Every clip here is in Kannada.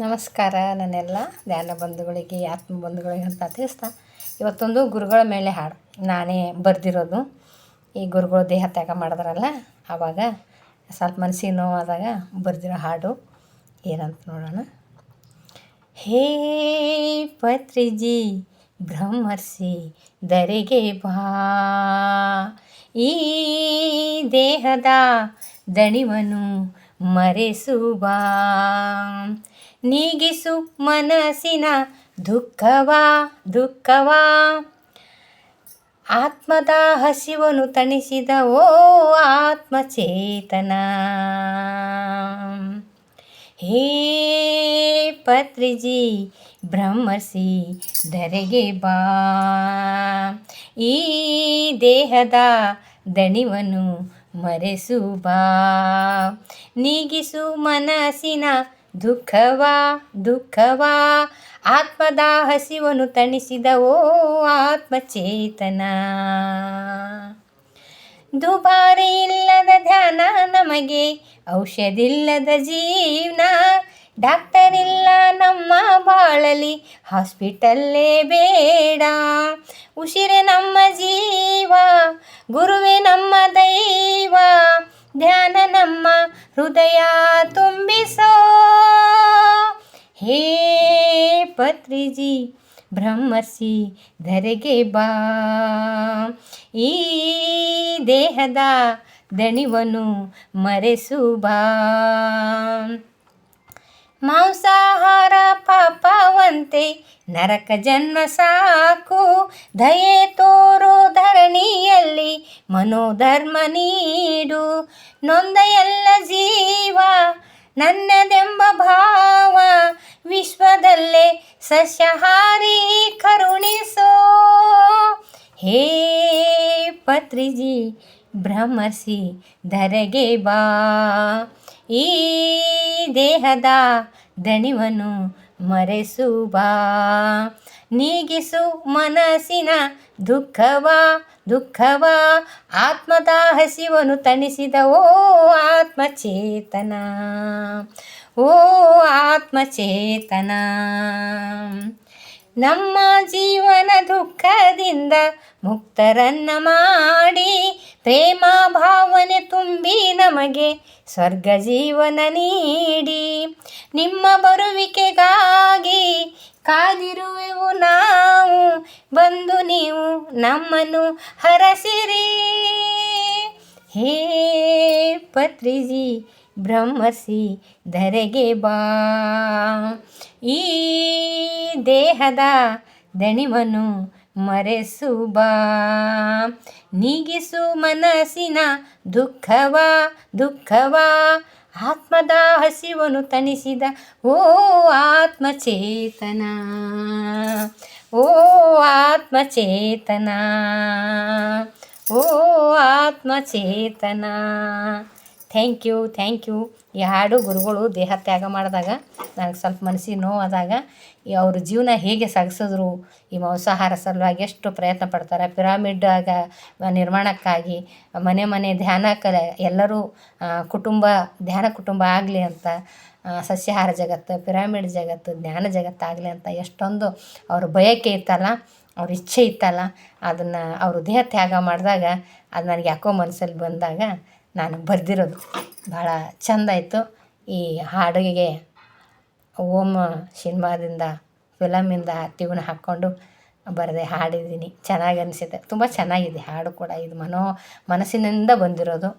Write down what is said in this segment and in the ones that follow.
ನಮಸ್ಕಾರ, ನನ್ನೆಲ್ಲ ಧ್ಯಾನ ಬಂಧುಗಳಿಗೆ, ಆತ್ಮ ಬಂಧುಗಳಿಗೆ ಅಂತ ತಿಳಿಸ್ತಾ, ಇವತ್ತೊಂದು ಗುರುಗಳ ಮೇಲೆ ಹಾಡು. ನಾನೇ ಬರೆದಿರೋದು. ಈ ಗುರುಗಳು ದೇಹ ತ್ಯಾಗ ಮಾಡಿದ್ರಲ್ಲ, ಆವಾಗ ಸ್ವಲ್ಪ ಮನಸ್ಸಿಗೆ ನೋವಾದಾಗ ಬರೆದಿರೋ ಹಾಡು ಏನಂತ ನೋಡೋಣ. ಹೇ ಪತ್ರಿಜಿ ಬ್ರಹ್ಮರ್ಷಿ ದರೆಗೆ ಬಾ. ಈ ದೇಹದ ದಣಿವನು ಮರೆಸು ಬಾ. ನೀಗಿಸು ಮನಸ್ಸಿನ ದುಃಖವಾ ದುಃಖವಾ. ಆತ್ಮದ ಹಸಿವನ್ನು ತಣಿಸಿದ ಓ ಆತ್ಮಚೇತನ. ಹೇ ಪತ್ರಿಜಿ ಬ್ರಹ್ಮಸಿ ಧರೆಗೆ ಬಾ. ಈ ದೇಹದ ದಣಿವನ್ನು ಮರೆಸು ಬಾ. ನೀಗಿಸು ಮನಸ್ಸಿನ ದುಃಖವಾ ದುಃಖವಾ ಆತ್ಮದ ಹಸಿವನ್ನು ತಣಿಸಿದ ಓ ಆತ್ಮಚೇತನ. ದುಬಾರಿ ಇಲ್ಲದ ಧ್ಯಾನ ನಮಗೆ, ಔಷಧಿಲ್ಲದ ಜೀವನ ಡಾಕ್ಟರ್ ಇಲ್ಲ ನಮ್ಮ ಬಾಳಲಿ, ಹಾಸ್ಪಿಟಲ್ಲೇ ಬೇಡ. ಉಸಿರೆ ನಮ್ಮ ಜೀವ, ಗುರುವೇ ನಮ್ಮ ದೈವ, ಧ್ಯಾನ ನಮ್ಮ ಹೃದಯ ತುಂಬಿಸೋ. ಹೇ ಪತ್ರಿಜಿ ಬ್ರಹ್ಮರ್ಷಿ ಧರೆಗೆ ಬಾ. ಈ ದೇಹದ ದಣಿವನು ಮರೆಸು ಬಾ. ಮಾಂಸಾಹಾರ ಪಾಪವಂತೆ ನರಕ ಜನ್ಮ ಸಾಕು. ದಯೆ ತೋರೋ ಧರಣಿಯಲ್ಲಿ ಮನೋಧರ್ಮ ನೀಡು ನೊಂದ ಎಲ್ಲ ಜೀವ, ನನ್ನದೆಂಬ ಭಾವ, ವಿಶ್ವದಲ್ಲೇ ಸಸ್ಯಹಾರಿ ಕರುಣಿಸೋ. ಹೇ ಪತ್ರಿಜಿ ಭ್ರಮಸಿ ಧರೆಗೆ ಬಾ. ಈ ದೇಹದ ದಣಿವನು ಮರೆಸು ಬಾ. ನೀಗಿಸು ಮನಸ್ಸಿನ ದುಃಖವಾ ದುಃಖವಾ. ಆತ್ಮದ ಹಸಿವನು ತಣಿಸಿದ ಓ ಆತ್ಮಚೇತನ. ಓ ಆತ್ಮಚೇತನ. ನಮ್ಮ ಜೀವನ ದುಃಖದಿಂದ ಮುಕ್ತರನ್ನ ಮಾಡಿ ಪ್ರೇಮ ಭಾವನೆ ತುಂಬಿ ನಮಗೆ ಸ್ವರ್ಗ ಜೀವನ ನೀಡಿ. ನಿಮ್ಮ ಬರುವಿಕೆಗಾಗಿ ಕಾದಿರುವೆವು ನಾವು, ಬಂದು ನೀವು ನಮ್ಮನ್ನು ಹರಸಿರಿ. ಹೇ ಪತ್ರಿಜಿ, ಬ್ರಹ್ಮಸಿ, ಧರೆಗೆ ಬಾ. ಈ ದೇಹದ ದಣಿವನು ಮರೆಸು ಬಾ. ನೀಗಿಸು ಮನಸ್ಸಿನ ದುಃಖವಾ ದುಃಖವಾ ಆತ್ಮದ ಹಸಿವನ್ನು ತಣಿಸಿದ ಓ ಆತ್ಮಚೇತನ ಓ ಆತ್ಮಚೇತನ ಓ ಆತ್ಮಚೇತನ. ಥ್ಯಾಂಕ್ ಯು ಥ್ಯಾಂಕ್ ಯು ಈ ಹಾಡು ಗುರುಗಳು ದೇಹ ತ್ಯಾಗ ಮಾಡಿದಾಗ, ನನಗೆ ಸ್ವಲ್ಪ ಮನಸ್ಸಿಗೆ ನೋವಾದಾಗ, ಈ ಅವ್ರ ಜೀವನ ಹೇಗೆ ಸಾಗಿಸಿದ್ರು, ಈ ಮಾಂಸಾಹಾರ ಸಲುವಾಗಿ ಎಷ್ಟು ಪ್ರಯತ್ನ ಪಡ್ತಾರೆ. ಪಿರಾಮಿಡ್ ಆಗ ನಿರ್ಮಾಣಕ್ಕಾಗಿ, ಮನೆ ಮನೆ ಧ್ಯಾನಕ್ಕೆ ಎಲ್ಲರೂ ಕುಟುಂಬ, ಧ್ಯಾನ ಕುಟುಂಬ ಆಗಲಿ ಅಂತ ಸಸ್ಯಾಹಾರ ಜಗತ್ತು ಪಿರಾಮಿಡ್ ಜಗತ್ತು, ಜ್ಞಾನ ಜಗತ್ತಾಗಲಿ ಅಂತ ಎಷ್ಟೊಂದು ಅವ್ರ ಬಯಕೆ ಇತ್ತಲ್ಲ, ಅವ್ರ ಇಚ್ಛೆ ಇತ್ತಲ್ಲ, ಅದನ್ನು ಅವರು ದೇಹ ತ್ಯಾಗ ಮಾಡಿದಾಗ, ಅದು ನನಗೆ ಯಾಕೋ ಮನಸ್ಸಲ್ಲಿ ಬಂದಾಗ ನಾನು ಬರೆದಿರೋದು. ಭಾಳ ಚೆಂದ ಇತ್ತು ಈ ಹಾಡಿಗೆ ಓಮ್ ಸಿನಿಮಾದಿಂದ, ಫಿಲಮಿಂದ ಟ್ಯೂನ್ ಹಾಕ್ಕೊಂಡು ಬರೆದೆ ಹಾಡಿದ್ದೀನಿ. ಚೆನ್ನಾಗಿ ಅನಿಸುತ್ತೆ. ತುಂಬ ಚೆನ್ನಾಗಿದೆ ಹಾಡು ಕೂಡ. ಇದು ಮನೋ, ಮನಸ್ಸಿನಿಂದ ಬಂದಿರೋದು.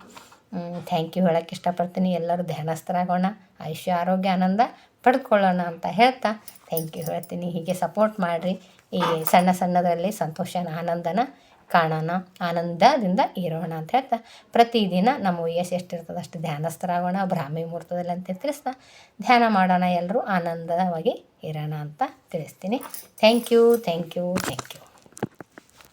ಥ್ಯಾಂಕ್ ಯು ಹೇಳೋಕ್ಕೆ ಇಷ್ಟಪಡ್ತೀನಿ. ಎಲ್ಲರೂ ಧ್ಯಾನಸ್ಥರಾಗೋಣ. ಆಯುಷ್ಯ, ಆರೋಗ್ಯ, ಆನಂದ ಪಡ್ಕೊಳ್ಳೋಣ ಅಂತ ಹೇಳ್ತಾ ಥ್ಯಾಂಕ್ ಯು ಹೇಳ್ತೀನಿ. ಹೀಗೆ ಸಪೋರ್ಟ್ ಮಾಡಿರಿ. ಈ ಸಣ್ಣ ಸಣ್ಣದರಲ್ಲಿ ಸಂತೋಷನ, ಆನಂದನ ಕಾಣೋಣ ಆನಂದದಿಂದ ಇರೋಣ ಅಂತ ಹೇಳ್ತಾ, ಪ್ರತಿದಿನ ನಮ್ಮ ವಯಸ್ಸು ಎಷ್ಟಿರ್ತದೆ ಅಷ್ಟು ಧ್ಯಾನಸ್ಥರಾಗೋಣ, ಬ್ರಾಹ್ಮಿ ಮುಹೂರ್ತದಲ್ಲಿ ಅಂತ ತಿಳಿಸ್ತಾ, ಧ್ಯಾನ ಮಾಡೋಣ ಎಲ್ಲರೂ ಆನಂದವಾಗಿ ಇರೋಣ ಅಂತ ತಿಳಿಸ್ತೀನಿ. Thank you thank you thank you